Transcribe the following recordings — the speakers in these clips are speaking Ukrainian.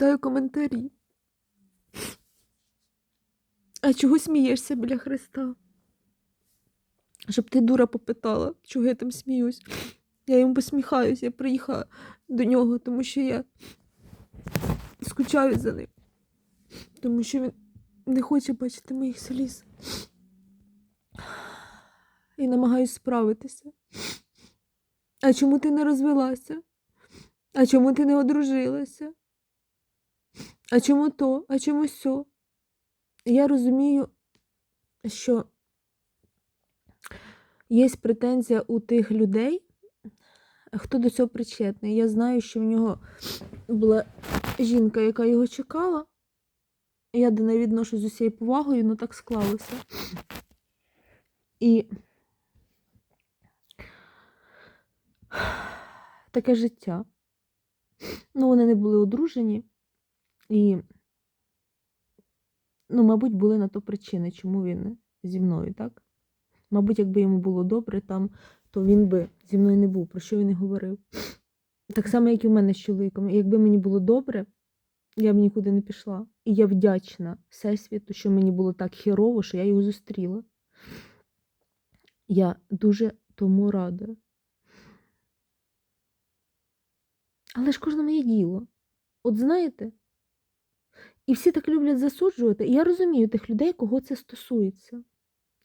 читаю коментарі. А чого смієшся біля Христа? Щоб ти дура попитала, чого я там сміюсь. Я йому посміхаюсь, я приїхала до нього, тому що я скучаю за ним. Тому що він не хоче бачити моїх сліз. І намагаюсь справитися. А чому ти не розвелася? А чому ти не одружилася? А чому то? А чому сьо? Я розумію, що є претензія у тих людей, хто до цього причетний. Я знаю, що в нього була жінка, яка його чекала. Я до неї відношу з усією повагою, але так склалося. І таке життя. Ну, вони не були одружені і, ну, мабуть, були на то причини, чому він зі мною, так? Мабуть, якби йому було добре там, то він би зі мною не був, про що він і говорив. Так само, як і в мене з чоловіком. Якби мені було добре, я б нікуди не пішла. І я вдячна Всесвіту, що мені було так херово, що я його зустріла. Я дуже тому рада. Але ж кожне моє діло. От знаєте, і всі так люблять засуджувати. І я розумію тих людей, кого це стосується.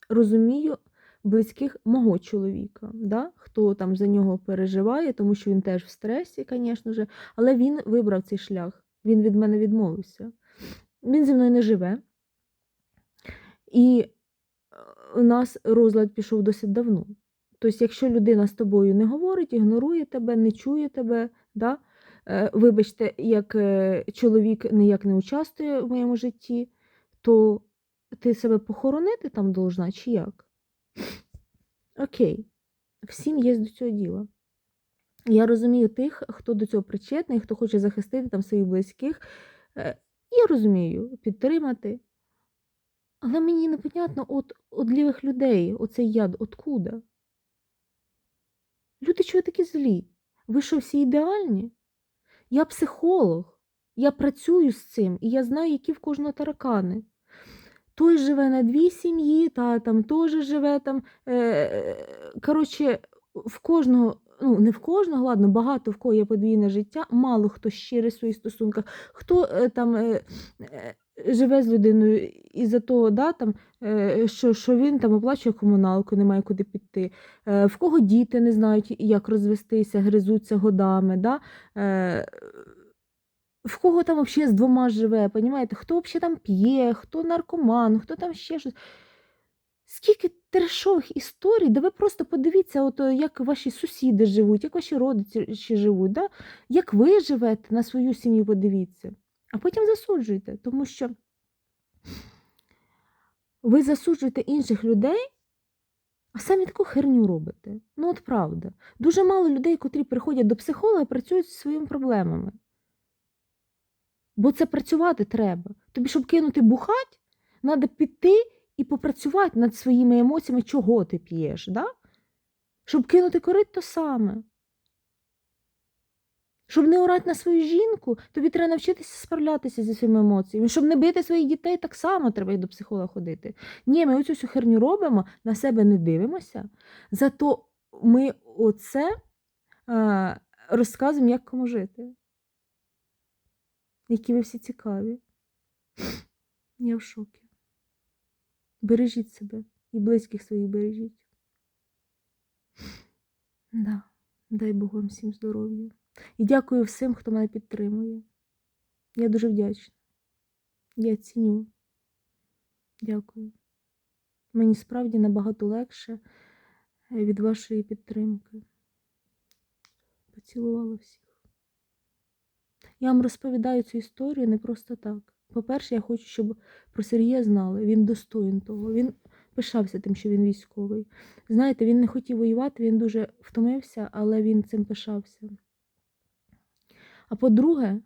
Розумію близьких мого чоловіка, да? хто там за нього переживає, тому що він теж в стресі, звісно ж, але він вибрав цей шлях, він від мене відмовився. Він зі мною не живе. І у нас розлад пішов досить давно. Тобто, якщо людина з тобою не говорить, ігнорує тебе, не чує тебе, да? Е, вибачте, як е, чоловік ніяк не участвує в моєму житті, то ти себе похоронити там должна, чи як? Окей, всім є до цього діла. Я розумію тих, хто до цього причетний, хто хоче захистити там своїх близьких. Е, Я розумію, підтримати. Але мені непонятно от, от лівих людей, оцей яд, откуда? Люди чого такі злі? Ви що всі ідеальні? Я психолог, я працюю з цим, і я знаю, які в кожного таракани. Той живе на дві сім'ї, та там теж живе там. Е, коротше, в кожного, ну не в кожного, ладно, багато в кого є подвійне життя, мало хто щирий в своїх стосунках, хто е, там е, е, живе з людиною із-за того, да, там, е, що, що він там оплачує комуналку, немає куди піти, е, в кого діти не знають, як розвестися, гризуться годами. Да? Е, в кого там взагалі з двома живе, понімаєте? Хто взагалі там п'є, хто наркоман, хто там ще щось. Скільки трешових історій, де ви просто подивіться, от, як ваші сусіди живуть, як ваші родичі живуть, да? як ви живете на свою сім'ю, подивіться, а потім засуджуйте, тому що ви засуджуєте інших людей, а самі таку херню робите. Ну, от правда. Дуже мало людей, котрі приходять до психолога і працюють зі своїми проблемами. Бо це працювати треба. Тобі, щоб кинути бухать, треба піти і попрацювати над своїми емоціями, чого ти п'єш. Да? Щоб кинути корить то саме. Щоб не орати на свою жінку, тобі треба навчитися справлятися зі своїми емоціями. Щоб не бити своїх дітей, так само треба і до психолога ходити. Ні, ми оцю всю херню робимо, на себе не дивимося. Зато ми оце е, розказуємо, як кому жити. Які ви всі цікаві. Я в шокі. Бережіть себе і близьких своїх бережіть. Да. Дай Бог вам всім здоров'я. І дякую всім, хто мене підтримує. Я дуже вдячна. Я ціню. Дякую. Мені справді набагато легше е, від вашої підтримки. Поцілувала всіх. Я вам розповідаю цю історію не просто так. По-перше, я хочу, щоб про Сергія знали. Він достоїн того. Він пишався тим, що він військовий. Знаєте, він не хотів воювати, він дуже втомився, але він цим пишався. А по-друге,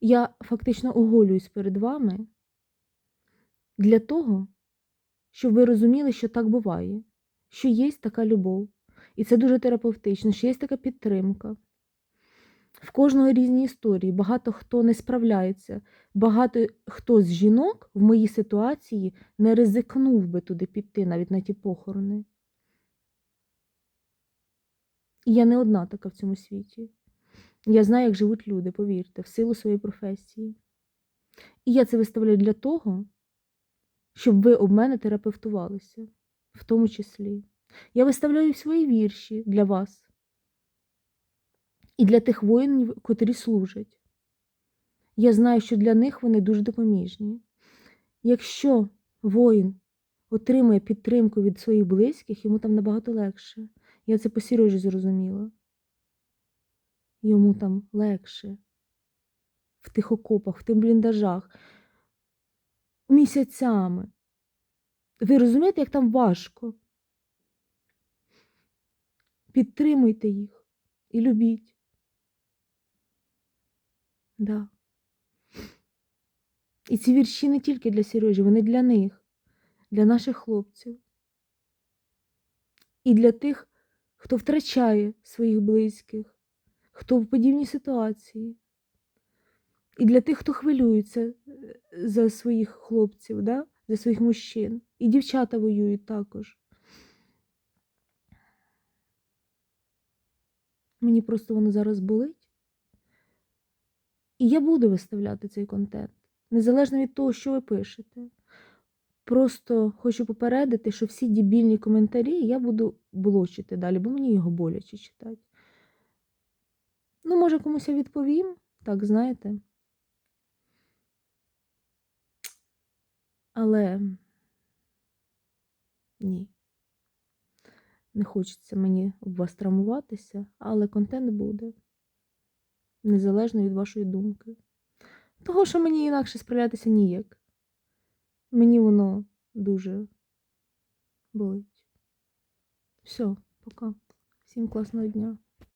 я фактично оголююсь перед вами для того, щоб ви розуміли, що так буває, що є така любов. І це дуже терапевтично, що є така підтримка. В кожного різні історії. Багато хто не справляється. Багато хто з жінок в моїй ситуації не ризикнув би туди піти, навіть на ті похорони. І я не одна така в цьому світі. Я знаю, як живуть люди, повірте, в силу своєї професії. І я це виставляю для того, щоб ви об мене терапевтувалися, в тому числі. Я виставляю свої вірші для вас і для тих воїнів, котрі служать. Я знаю, що для них вони дуже допоміжні. Якщо воїн отримує підтримку від своїх близьких, йому там набагато легше. Я це по зрозуміла. Йому там легше. В тих окопах, в тих бліндажах. Місяцями. Ви розумієте, як там важко? Підтримуйте їх і любіть. Да. І ці вірші не тільки для Сережі, вони для них, для наших хлопців. І для тих, хто втрачає своїх близьких, хто в подібній ситуації. І для тих, хто хвилюється е, за своїх хлопців, да? за своїх мужчин. І дівчата воюють також. Мені просто воно зараз болить. І я буду виставляти цей контент, незалежно від того, що ви пишете. Просто хочу попередити, що всі дебільні коментарі я буду блочити далі, бо мені його боляче читати. Ну, може, комусь я відповім, так, знаєте. Але ні. Не хочеться мені об вас травмуватися, але контент буде. Незалежно від вашої думки. Того, що мені інакше справлятися ніяк. Мені воно дуже болить. Все, пока. Всім класного дня.